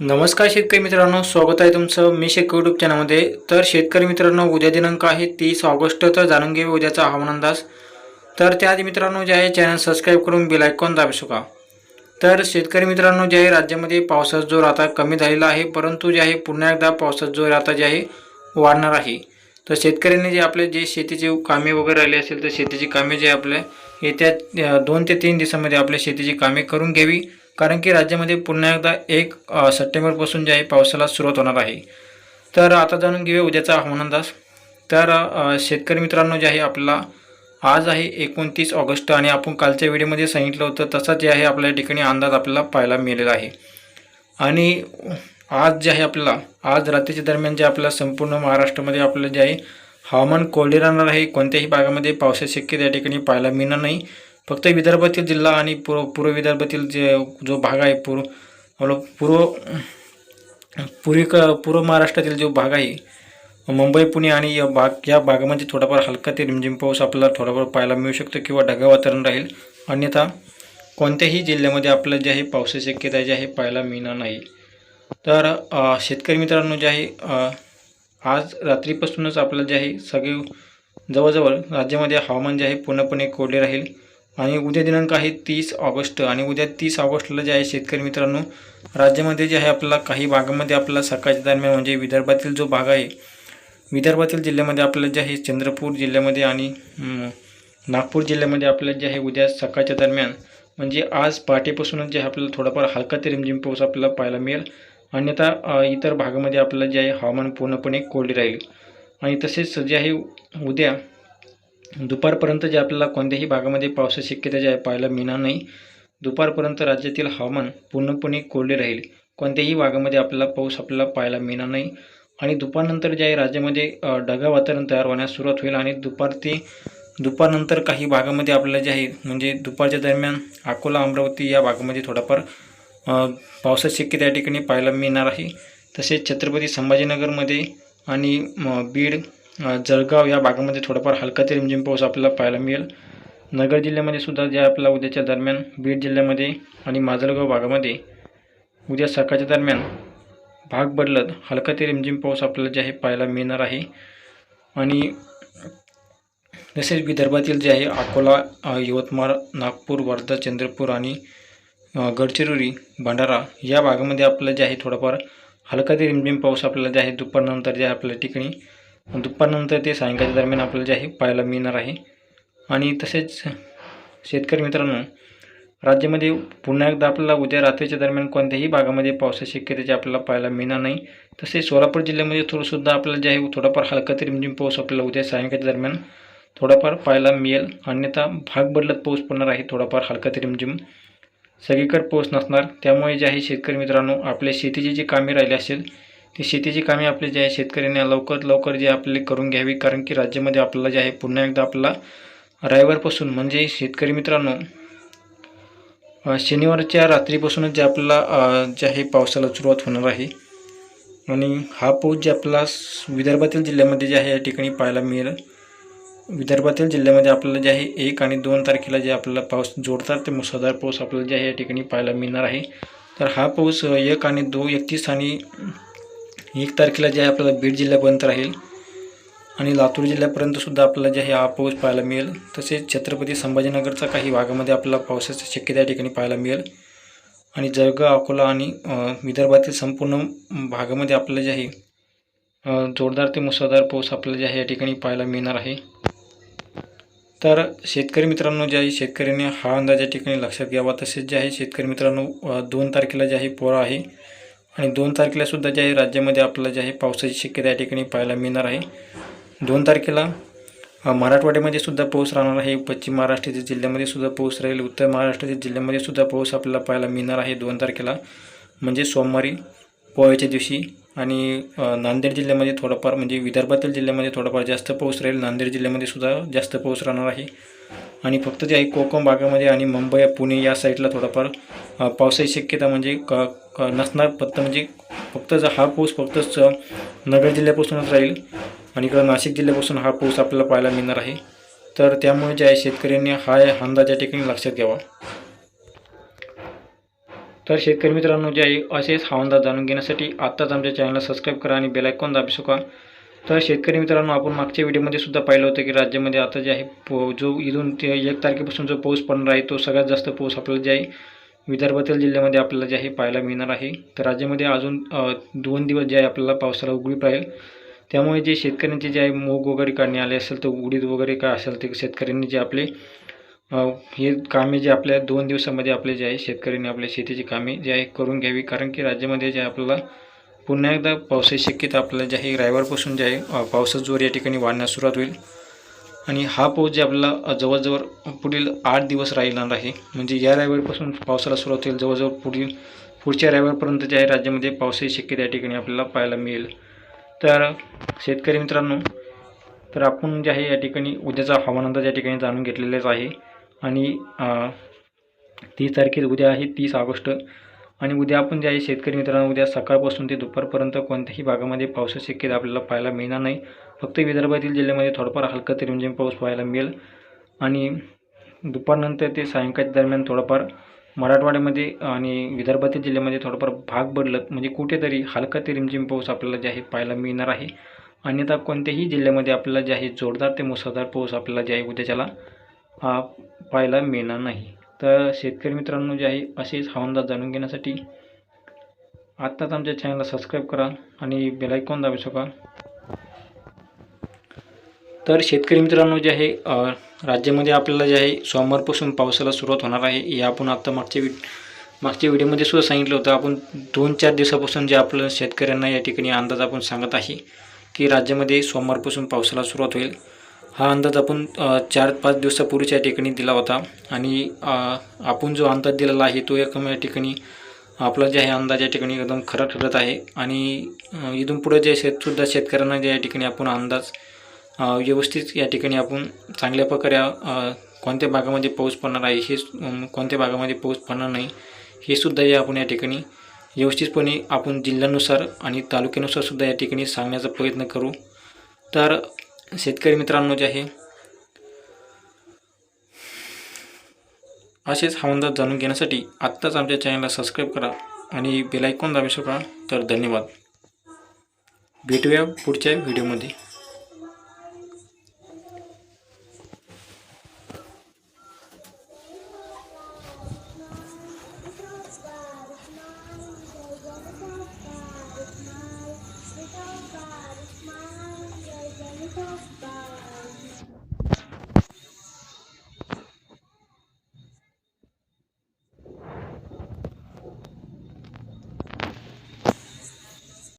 नमस्कार शेतकरी मित्रांनो स्वागत आहे तुमचं मी शेतकरी युट्यूब चॅनलमध्ये तर शेतकरी मित्रांनो उद्या दिनांक आहे तीस ऑगस्ट तर जाणून घेऊ उद्याचा हवामान अंदाज. तर त्याआधी मित्रांनो जे आहे चॅनल सबस्क्राईब करून बेल आयकॉन दाबू शका तर शेतकरी मित्रांनो जे आहे राज्यामध्ये पावसाचा जोर आता कमी झालेला आहे परंतु जे आहे पुन्हा एकदा पावसाचा जोर आता जे आहे वाढणार आहे. तर शेतकऱ्यांनी जे आपले जे शेतीची कामे वगैरे राहिली असेल तर शेतीची कामे जे आपल्या येत्या दोन ते तीन दिवसामध्ये आपल्या शेतीची कामे करून घ्यावी. कारण की राज्यामध्ये पुन्हा एकदा एक सप्टेंबरपासून जे आहे पावसाला सुरुवात होणार आहे. तर आता जाणून घेऊया उद्याचा हवामान अंदाज तर शेतकरी मित्रांनो जे आहे आपला आज आहे एकोणतीस ऑगस्ट आणि आपण कालच्या व्हिडिओमध्ये सांगितलं होतं तसा जे आहे आपल्या ठिकाणी अंदाज आपल्याला पाहायला मिळालेला आहे. आणि आज जे आहे आपल्याला आज रात्रीच्या दरम्यान जे आपल्या संपूर्ण महाराष्ट्रामध्ये आपलं जे आहे हवामान कोरडे राहणार आहे. कोणत्याही भागामध्ये पावसाची शक्यता या ठिकाणी पाहायला मिळणार नाही. फक्त विदर्भातील जिल्हा आणि पूर्व पूर्व विदर्भातील जे जो भाग आहे पूर्व आपलं पूर्व पूर्वी क पूर्व महाराष्ट्रातील जो भाग आहे मुंबई पुणे आणि या भाग या भागामध्ये थोडाफार हलका ते रिमझिम पाऊस आपल्याला थोडाफार पाहायला मिळू शकतो किंवा ढगा वातावरण राहील. अन्यथा कोणत्याही जिल्ह्यामध्ये आपलं जे आहे पावसाची शक्यता जे आहे पाहायला मिळणार नाही. तर शेतकरी मित्रांनो जे आहे आज रात्रीपासूनच आपलं जे आहे सगळे जवळजवळ राज्यामध्ये हवामान जे आहे पूर्णपणे कोरडे राहील. आणि उद्या दिनांक आहे तीस ऑगस्ट. आणि उद्या तीस ऑगस्टला जे आहे शेतकरी मित्रांनो राज्यामध्ये जे आहे आपल्याला काही भागामध्ये आपल्याला सकाळच्या दरम्यान म्हणजे विदर्भातील जो भाग आहे विदर्भातील जिल्ह्यामध्ये आपल्याला जे आहे चंद्रपूर जिल्ह्यामध्ये आणि नागपूर जिल्ह्यामध्ये आपल्याला जे आहे उद्या सकाळच्या दरम्यान म्हणजे आज पहाटेपासूनच जे आहे आपल्याला थोडाफार हलका ते रिमझिम पाऊस आपल्याला पाहायला मिळेल. अन्यथा इतर भागामध्ये आपल्याला जे आहे हवामान पूर्णपणे कोरडे राहील. आणि तसेच जे आहे उद्या दुपारपर्यंत जे आपल्याला कोणत्याही भागामध्ये पावसाची शक्यता जे आहे पाहायला मिळणार नाही. दुपारपर्यंत राज्यातील हवामान पूर्णपणे कोरडे राहील. कोणत्याही भागामध्ये आपल्याला पाऊस आपल्याला पाहायला मिळणार नाही. आणि दुपारनंतर जे आहे राज्यामध्ये ढगा वातावरण तयार होण्यास सुरुवात होईल आणि दुपार ते दुपारनंतर काही भागामध्ये आपल्याला जे आहे म्हणजे दुपारच्या दरम्यान अकोला अमरावती या भागामध्ये थोडाफार पावसाची शक्यता या ठिकाणी पाहायला मिळणार आहे. तसेच छत्रपती संभाजीनगरमध्ये आणि बीड जळगाव या भागामध्ये थोडाफार हलका ते रिमझिम पाऊस आपल्याला पाहायला मिळेल. नगर जिल्ह्यामध्ये सुद्धा जे आपल्याला उद्याच्या दरम्यान बीड जिल्ह्यामध्ये आणि माजलगाव भागामध्ये उद्या सकाळच्या दरम्यान भाग बदलत हलका ते रिमझिम पाऊस आपल्याला जे आहे पाहायला मिळणार आहे. आणि तसेच विदर्भातील जे आहे अकोला यवतमाळ नागपूर वर्धा चंद्रपूर आणि गडचिरोली भंडारा या भागामध्ये आपल्याला जे आहे थोडाफार हलका ते रिमझिम पाऊस आपल्याला जे आहे दुपारनंतर जे आहे आपल्या ठिकाणी दुपारनंतर ते सायंकाळच्या दरम्यान आपल्याला जे आहे पाहायला मिळणार आहे. आणि तसेच शेतकरी मित्रांनो राज्यामध्ये पुन्हा एकदा आपल्याला उद्या रात्रीच्या दरम्यान कोणत्याही भागामध्ये पावसाची शक्यतेचे आपल्याला पाहायला मिळणार नाही. तसेच सोलापूर जिल्ह्यामध्ये थोडंसुद्धा आपल्याला जे आहे थोडाफार हलका ते रिमझिम पाऊस आपल्याला उद्या सायंकाळच्या दरम्यान थोडाफार पाहायला मिळेल. अन्यथा भाग बदलत पाऊस पडणार आहे थोडाफार हलका ते रिमझिम. सगळीकडे पाऊस नसणार. त्यामुळे जे आहे शेतकरी मित्रांनो आपल्या शेतीची जी कामे राहिली असेल ते शेतीची कामे आपली जे आहे शेतकऱ्यांना लवकर लवकर जे आपले करून घ्यावी कारण की राज्यामध्ये आपल्याला जे आहे पुन्हा एकदा आपला रविवारपासून म्हणजे शेतकरी मित्रांनो शनिवारच्या रात्रीपासूनच जे आपल्याला जे आहे पावसाला सुरुवात होणार आहे. आणि हा पाऊस जे आपला स- विदर्भातील जिल्ह्यामध्ये जे आहे या ठिकाणी पाहायला मिळेल. विदर्भातील जिल्ह्यामध्ये आपल्याला जे आहे एक आणि दोन तारखेला जे आपल्याला पाऊस जोरदार ते मुसळधार पाऊस आपल्याला जे आहे या ठिकाणी पाहायला मिळणार आहे. तर हा पाऊस एक आणि दो एकतीस आणि एक तारखेला जे आहे आपल्याला बीड जिल्ह्यापर्यंत राहील. आणि लातूर जिल्ह्यापर्यंतसुद्धा आपल्याला जे आहे हा पाऊस पाहायला मिळेल. तसेच छत्रपती संभाजीनगरचा काही भागामध्ये आपल्याला पावसाची शक्यता या ठिकाणी पाहायला मिळेल. आणि जळगाव अकोला आणि विदर्भातील संपूर्ण भागामध्ये आपल्याला जे आहे जोरदार ते मुसळधार पाऊस आपल्याला जे आहे या ठिकाणी पाहायला मिळणार आहे. तर शेतकरी मित्रांनो जे आहे शेतकऱ्यांनी हा अंदाज या ठिकाणी लक्षात घ्यावा. तसेच जे आहे शेतकरी मित्रांनो दोन तारखेला जे आहे पोरा आहे. आणि दोन तारखेला सुद्धा जे आहे राज्यामध्ये आपल्याला जे आहे पावसाची शक्यता या ठिकाणी पाहायला मिळणार आहे. दोन तारखेला मराठवाड्यामध्ये सुद्धा पाऊस राहणार आहे. पश्चिम महाराष्ट्राच्या जिल्ह्यामध्ये सुद्धा पाऊस राहील. उत्तर महाराष्ट्राच्या जिल्ह्यामध्ये सुद्धा पाऊस आपल्याला पाहायला मिळणार आहे दोन तारखेला. म्हणजे सोमवारी पोळ्याच्या दिवशी आणि नांदेड जिल्ह्यामध्ये थोडाफार म्हणजे विदर्भातील जिल्ह्यामध्ये थोडाफार जास्त पाऊस राहील. नांदेड जिल्ह्यामध्ये सुद्धा जास्त पाऊस राहणार आहे. आणि फक्त जे आहे कोकण भागामध्ये आणि मुंबई पुणे या साईडला थोडाफार पावसाची शक्यता म्हणजे क नसणार फक्त म्हणजे फक्त जर हा पाऊस फक्त नगर जिल्ह्यापासूनच राहील आणि इकडं नाशिक जिल्ह्यापासून हा पाऊस आपल्याला पाहायला मिळणार आहे. तर त्यामुळे जे आहे शेतकऱ्यांनी हा अंदाज या ठिकाणी लक्षात घ्यावा. तर शेतकरी मित्रांनो जे आहे असेच हवामान जाणून घेण्यासाठी आत्ताच आमच्या चॅनलला सबस्क्राईब करा आणि बेलायकॉन दाबी शका तर शेतकरी मित्रांनो आपण मागच्या व्हिडिओमध्ये सुद्धा पाहिलं होतं की राज्यामध्ये आता जे आहे पो जो इथून ते एक तारखेपासून जो पाऊस पडणार आहे तो सगळ्यात जास्त पाऊस आपल्याला जे आहे विदर्भातील जिल्ह्यामध्ये आपल्याला जे आहे पाहायला मिळणार आहे. तर राज्यामध्ये अजून दोन दिवस जे आहे आपल्याला पावसाला उघडीप राहील. त्यामुळे जे शेतकऱ्यांचे जे आहे मूग वगैरे काढणे आले असेल तर उडीद वगैरे काय असेल ते शेतकऱ्यांनी जे आपले हे कामे जे आपल्या दोन दिवसामध्ये आपले जे आहे शेतकऱ्यांनी आपल्या शेतीची कामे जे आहे करून घ्यावी. कारण की राज्यामध्ये जे आपल्याला पुन्हा एकदा पावसाची शक्यता आपल्याला जे आहे रविवारपासून जे आहे पावसाचा जोर या ठिकाणी वाढण्यास सुरुवात होईल. आणि हा पाऊस जे आपल्याला जवळजवळ पुढील आठ दिवस राहिणार आहे म्हणजे या रविवारपासून पावसाला सुरुवात होईल जवळजवळ पुढील पुढच्या रविवारपर्यंत जे आहे राज्यामध्ये पावसाची शक्यता या ठिकाणी आपल्याला पाहायला मिळेल. तर शेतकरी मित्रांनो तर आपण जे आहे या ठिकाणी उद्याचा हवामान अंदाज या ठिकाणी जाणून घेतलेलाच आहे. आणि तीस तारखेला उद्या आहे तीस ऑगस्ट. आणि उद्या आपण जे आहे शेतकरी मित्रांनो उद्या सकाळपासून ते दुपारपर्यंत कोणत्याही भागामध्ये पावसाची शक्यता आपल्याला पाहायला मिळणार नाही. फक्त विदर्भातील जिल्ह्यामध्ये थोडाफार हलका ते रिमझिम पाऊस पाहायला मिळेल. आणि दुपारनंतर ते सायंकाळच्या दरम्यान थोडाफार मराठवाड्यामध्ये आणि विदर्भातील जिल्ह्यामध्ये थोडाफार भाग बदलत म्हणजे कुठेतरी हलका ते रिमझिम पाऊस आपल्याला जे आहे पाहायला मिळणार आहे. अन्यथा कोणत्याही जिल्ह्यामध्ये आपल्याला जे आहे जोरदार ते मुसळधार पाऊस आपल्याला जे आहे उद्याच्याला आ, पाहायला मिळणार नाही. तर शेतकरी मित्रांनो जे आहे असेच हवामान जाणून घेण्यासाठी आत्ताच आमच्या चॅनलला सबस्क्राईब करा आणि बेलायकॉन दाबू शका तर शेतकरी मित्रांनो जे आहे राज्यामध्ये आपल्याला जे आहे सोमवारपासून पावसाला सुरुवात होणार आहे. हे आपण आत्ता मागच्या वि मागच्या व्हिडिओमध्ये सुद्धा सांगितलं होतं. आपण दोन चार दिवसापासून जे आपलं शेतकऱ्यांना या ठिकाणी अंदाज आपण सांगत आहे की राज्यामध्ये सोमवारपासून पावसाला सुरुवात होईल. हा अंदाज आपण चार पाच दिवसापूर्वीच या ठिकाणी दिला होता. आणि आपण जो अंदाज दिलेला आहे तो एकदम या ठिकाणी आपला जे आहे अंदाज या ठिकाणी एकदम खरा ठरत आहे. आणि इथून पुढे जे शेतसुद्धा शेतकऱ्यांना जे या ठिकाणी आपण अंदाज व्यवस्थित या ठिकाणी आपण चांगल्या प्रकारे कोणत्या भागामध्ये पाऊस पडणार आहे हे कोणत्या भागामध्ये पाऊस पडणार नाही हे सुद्धा जे आपण या ठिकाणी व्यवस्थितपणे आपण जिल्ह्यानुसार आणि तालुक्यानुसार सुद्धा या ठिकाणी सांगण्याचा प्रयत्न करू. तर शेतकरी मित्रांनो जे आहे असेच हवामान जाणून घेण्यासाठी आत्ताच आमच्या चॅनलला सबस्क्राईब करा आणि बेलायकॉन दाबू शकाल तर धन्यवाद. भेटूया पुढच्या व्हिडिओमध्ये Podcast.